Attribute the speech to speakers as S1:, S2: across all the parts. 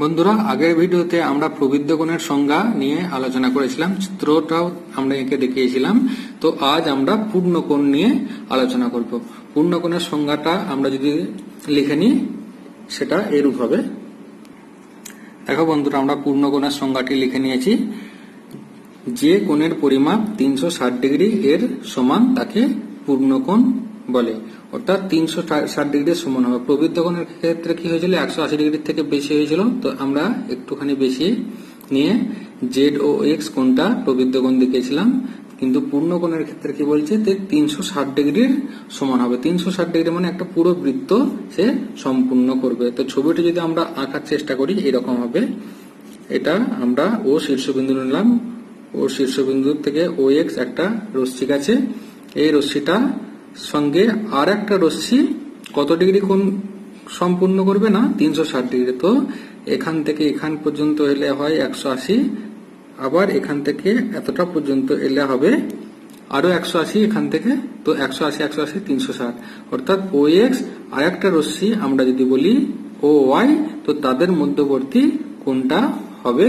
S1: বন্ধুরা, আগের ভিডিওতে আমরা প্রবৃদ্ধ কোণের সংজ্ঞা নিয়ে আলোচনা করেছিলাম, চিত্রটাও আমরা এঁকে দেখিয়েছিলাম। তো আজ আমরা পূর্ণকোণ নিয়ে আলোচনা করব। পূর্ণকোণের সংজ্ঞাটা আমরা যদি লিখে নিই, সেটা এরূপ হবে। দেখো বন্ধুরা, আমরা পূর্ণকোণের সংজ্ঞাটি লিখে নিয়েছি। যে কোণের পরিমাপ তিনশো ষাট ডিগ্রি এর সমান, তাকে পূর্ণকোণ বলে। অর্থাৎ তিনশো ষাট ডিগ্রির সমান হবে। প্রবৃদ্ধ কোণের ক্ষেত্রে কি হয়েছিল? একশো আশি ডিগ্রির থেকে বেশি হয়েছিল। তো আমরা একটুখানি বেশি নিয়ে জেড ও এক্স কোণটা প্রবৃদ্ধ কোণ দেখিয়েছিলাম। কিন্তু পূর্ণ কোণের ক্ষেত্রে কি বলছে? যে তিনশো ষাট ডিগ্রির সমান হবে। তিনশো ষাট ডিগ্রি মানে একটা পুরো বৃত্ত সে সম্পূর্ণ করবে। তো ছবিটি যদি আমরা আঁকার চেষ্টা করি, এরকম হবে। এটা আমরা ও শীর্ষবিন্দু নিলাম। ও শীর্ষবিন্দু থেকে ও এক্স একটা রশ্মি আছে। এই রশ্মিটা সঙ্গে আর একটা রশ্মি কত ডিগ্রি কোণ সম্পূর্ণ করবে না? তিনশো ষাট ডিগ্রি। তো এখান থেকে এখান পর্যন্ত এলে হয় একশো আশি, আবার এখান থেকে এতটা পর্যন্ত এলে হবে আরও একশো আশি এখান থেকে। তো একশো আশি একশো আশি, তিনশো ষাট। অর্থাৎ ও এক্স আর একটা রশ্মি আমরা যদি বলি ও ওয়াই, তো তাদের মধ্যবর্তী কোনটা হবে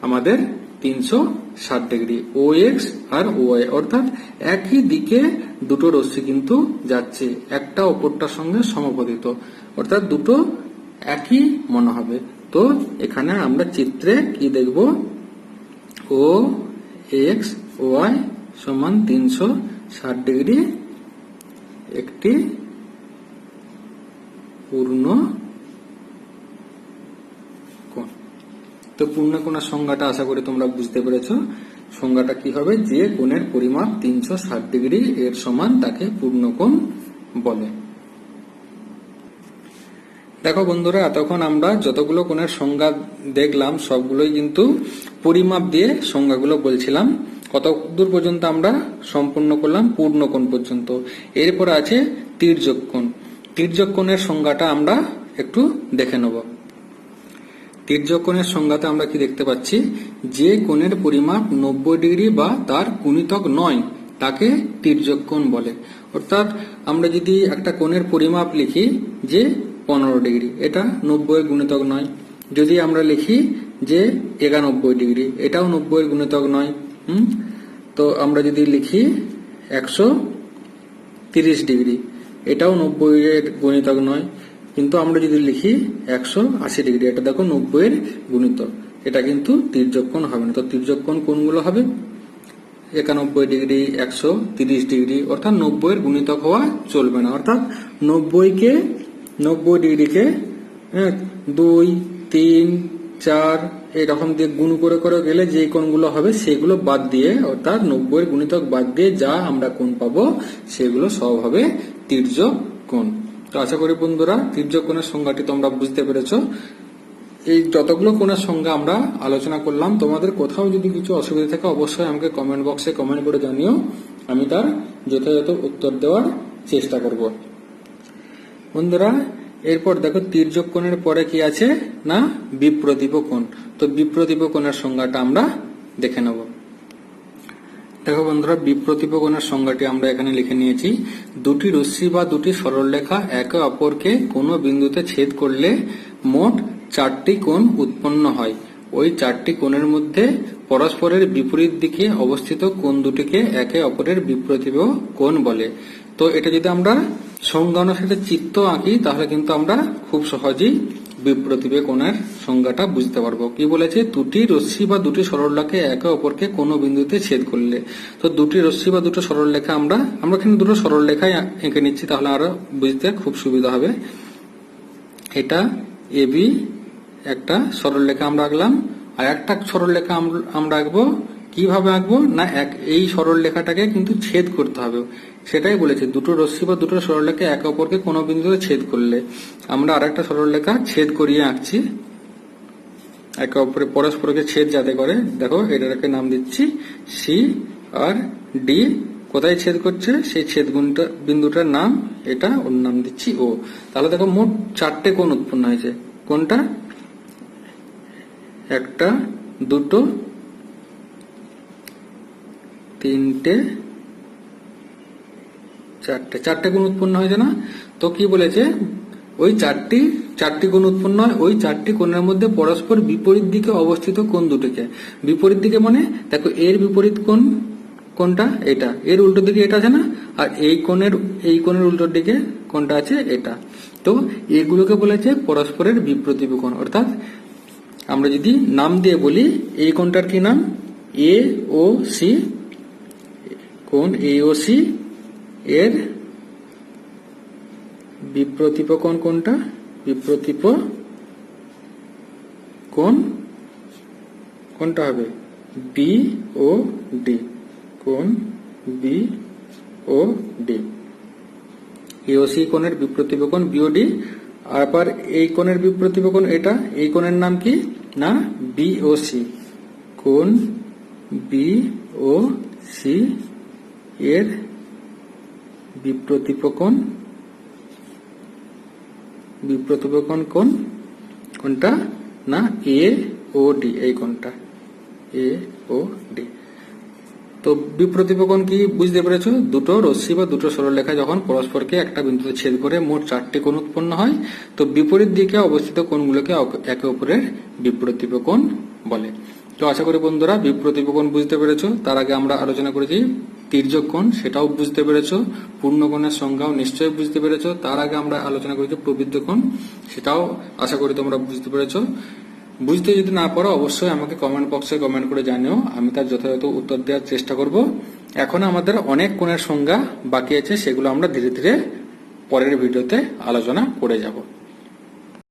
S1: আমাদের তিনশো ষাট ডিগ্রি ও এক্স আর ও ওয়াই অর্থাৎ একই দিকে দুটো রশ্মি কিন্তু যাচ্ছে, একটা অপরটার সঙ্গে সমপতিত, অর্থাৎ দুটো একই মনে হবে। তো এখানে আমরা চিত্রে কি দেখব? ও এক্স ওয়াই সমান তিনশো ষাট ডিগ্রি একটি পূর্ণ তো পূর্ণ কোণের সংজ্ঞাটা আশা করি তোমরা বুঝতে পেরেছ। সংজ্ঞাটা কি হবে? যে কোণের পরিমাপ তিনশো ষাট ডিগ্রি এর সমান তাকে পূর্ণ কোণ বলে। দেখো বন্ধুরা, এতক্ষণ আমরা যতগুলো কোণের সংজ্ঞা দেখলাম, সবগুলোই কিন্তু পরিমাপ দিয়ে সংজ্ঞাগুলো বলছিলাম। কত দূর পর্যন্ত আমরা সম্পূর্ণ করলাম? পূর্ণ কোণ পর্যন্ত। এরপর আছে তির্যক কোণ। তির্যক কোণের সংজ্ঞাটা আমরা একটু দেখে নেব। তির্যক কোণের সংজ্ঞাতে আমরা কি দেখতে পাচ্ছি? যে কোণের পরিমাপ নব্বই ডিগ্রি বা তার গুণিতক নয়, তাকে তির্যক কোণ বলে। অর্থাৎ আমরা যদি একটা কোণের পরিমাপ লিখি যে পনেরো ডিগ্রি, এটা নব্বই গুণিতক নয়। যদি আমরা লিখি যে একানব্বই ডিগ্রি, এটাও নব্বই গুণিতক নয়। হুম? তো আমরা যদি লিখি একশো তিরিশ ডিগ্রি, এটাও নব্বই এর গুণিতক নয়। কিন্তু আমরা যদি লিখি একশো আশি ডিগ্রি এটা দেখো নব্বই এর গুণিতক। এটা কিন্তু তির্যক কোণ হবে না। তো তির্যক কোণ কোনগুলো হবে? একানব্বই ডিগ্রি একশো তিরিশ ডিগ্রি অর্থাৎ নব্বই এর গুণিতক হওয়া চলবে না। অর্থাৎ নব্বইকে নব্বই ডিগ্রিকে হ্যাঁ, দুই তিন চার এরকম দিয়ে গুণ করে করে গেলে যে কোণগুলো হবে সেগুলো বাদ দিয়ে অর্থাৎ নব্বই গুণিতক বাদ দিয়ে যা আমরা কোণ পাবো সেগুলো সব হবে তির্যক কোণ তো আশা করি বন্ধুরা তির্যক কোণের সংজ্ঞাটি তোমরা বুঝতে পেরেছ। এই যতগুলো কোণের সংজ্ঞা আমরা আলোচনা করলাম, তোমাদের কোথাও যদি কিছু অসুবিধা থাকে অবশ্যই আমাকে কমেন্ট বক্সে কমেন্ট করে জানিও। আমি তার যথাযথ উত্তর দেওয়ার চেষ্টা করব। বন্ধুরা, এরপর দেখো তির্যক কোণের পরে কি আছে? না বিপ্রদীপ কোণ। তো বিপ্রদীপ কোণের সংজ্ঞাটা আমরা দেখে নেব। দেখো বন্ধুরা বিপ্রদীপ কোণের সংজ্ঞাটি আমরা এখানে লিখে নিয়েছি। দুটি রশ্মি বা দুটি সরলরেখা একে অপরকে কোনো বিন্দুতে ছেদ করলে মোট চারটি কোণ উৎপন্ন হয়। ওই চারটি কোণের মধ্যে পরস্পরের বিপরীত দিকে অবস্থিত কোণ দুটিকে একে অপরের বিপ্রতীপ কোণ বলে। তো এটা যদি আমরা সংজ্ঞা অনুসারে চিত্ত আঁকি, তাহলে কিন্তু আমরা খুব সহজেই বিপ্রতীপে কোণের সংজ্ঞাটা বুঝতে পারব। কি বলেছে? দুটি রশ্মি বা দুটি সরলরেখা একে অপরকে কোনো বিন্দুতে ছেদ করলে। তো দুটি রশ্মি বা দুটো সরলরেখা আমরা আমরা এখানে দুটো সরলরেখাই এঁকে নিচ্ছি, তাহলে আরও বুঝতে খুব সুবিধা হবে। এটা এবি একটা সরলরেখা আমরা আঁকলাম, আর একটা সরলরেখা আম- আমরা আঁকবো কীভাবে আঁকবো? না, এক, এই সরলরেখাটাকে কিন্তু ছেদ করতে হবে। সেটাই বলেছে, দুটো রশ্মি বা দুটো সরলরেখা একে অপরকে কোনো বিন্দুতে ছেদ করলে। আমরা আর আরেকটা সরলরেখা ছেদ করিয়ে আঁকছি। একে অপরে পরস্পরকে ছেদ যাতে করে, দেখো, এটাকে নাম দিচ্ছি সি আর ডি কোথায় ছেদ করছে? সেই ছেদ বিন্দুটার নাম, এটা ওর নাম দিচ্ছি ও তাহলে দেখো, মোট চারটে কোণ উৎপন্ন হয়েছে। কোনটা? একটা, দুটো তিনটে, চারটে চারটে গুণ উৎপন্ন হয়েছে না? তো কি বলেছে? ওই চারটি চারটি কোণ উৎপন্ন হয়, ওই চারটি কোণের মধ্যে পরস্পর বিপরীত দিকে অবস্থিত কোণ দুটিকে। বিপরীত দিকে মানে দেখো, এর বিপরীত কোণ কোনটা এটা। এর উল্টো দিকে এটা আছে না? আর এই কোণের এই কোণের উল্টোর দিকে কোনটা আছে এটা। তো এগুলোকে বলেছে পরস্পরের বিপ্রতীপ কোণ। অর্থাৎ আমরা যদি নাম দিয়ে বলি, এই কোণটার কি নাম? এ, ও, সি কোণ এ ও সি এর বিপ্রতীপ কোণ কোনটা? বিপ্রতীপ কোণ কোনটা হবে? বি ও ডি কোণ বি ও ডি ইওসি কোণের বিপ্রতীপ কোণ বিওডি আবার এই কোণের বিপ্রতীপ কোণ এটা? এই কোণের নাম কি? না বিওসি কোণ? বি ও সি এর বিপ্রতীপ কোণ বিপ্রতীপ কোণ কোণ কোনটা না এ ও ডি এই কোনটা এ ও ডি তো বিপ্রতিপকন কি বুঝতে পেরেছ? দুটো রশ্মি বা দুটো সরলরেখা যখন পরস্পরকে একটা বিন্দুতে ছেদ করে মোট চারটি কোণ উৎপন্ন হয়, তো বিপরীত দিকে অবস্থিত কোণগুলোকে একে অপরের বিপ্রতিপকোণ বলে। তো আশা করি বন্ধুরা বিপ্রতিপকোণ বুঝতে পেরেছ, তার আগে আমরা আলোচনা করেছি তির্যক কোণ সেটাও বুঝতে পেরেছ, পূর্ণকোণের সংজ্ঞাও নিশ্চয়ই বুঝতে পেরেছ, তার আগে আমরা আলোচনা করেছি প্রবৃদ্ধ কোণ সেটাও আশা করি তোমরা বুঝতে পেরেছ। বুঝতে যদি না পারো, অবশ্যই আমাকে কমেন্ট বক্সে কমেন্ট করে জানিও, আমি তার যথাযথ উত্তর দেওয়ার চেষ্টা করব। এখন আমাদের অনেক কোণের সংজ্ঞা বাকি আছে, সেগুলো আমরা ধীরে ধীরে পরের ভিডিওতে আলোচনা করে যাব।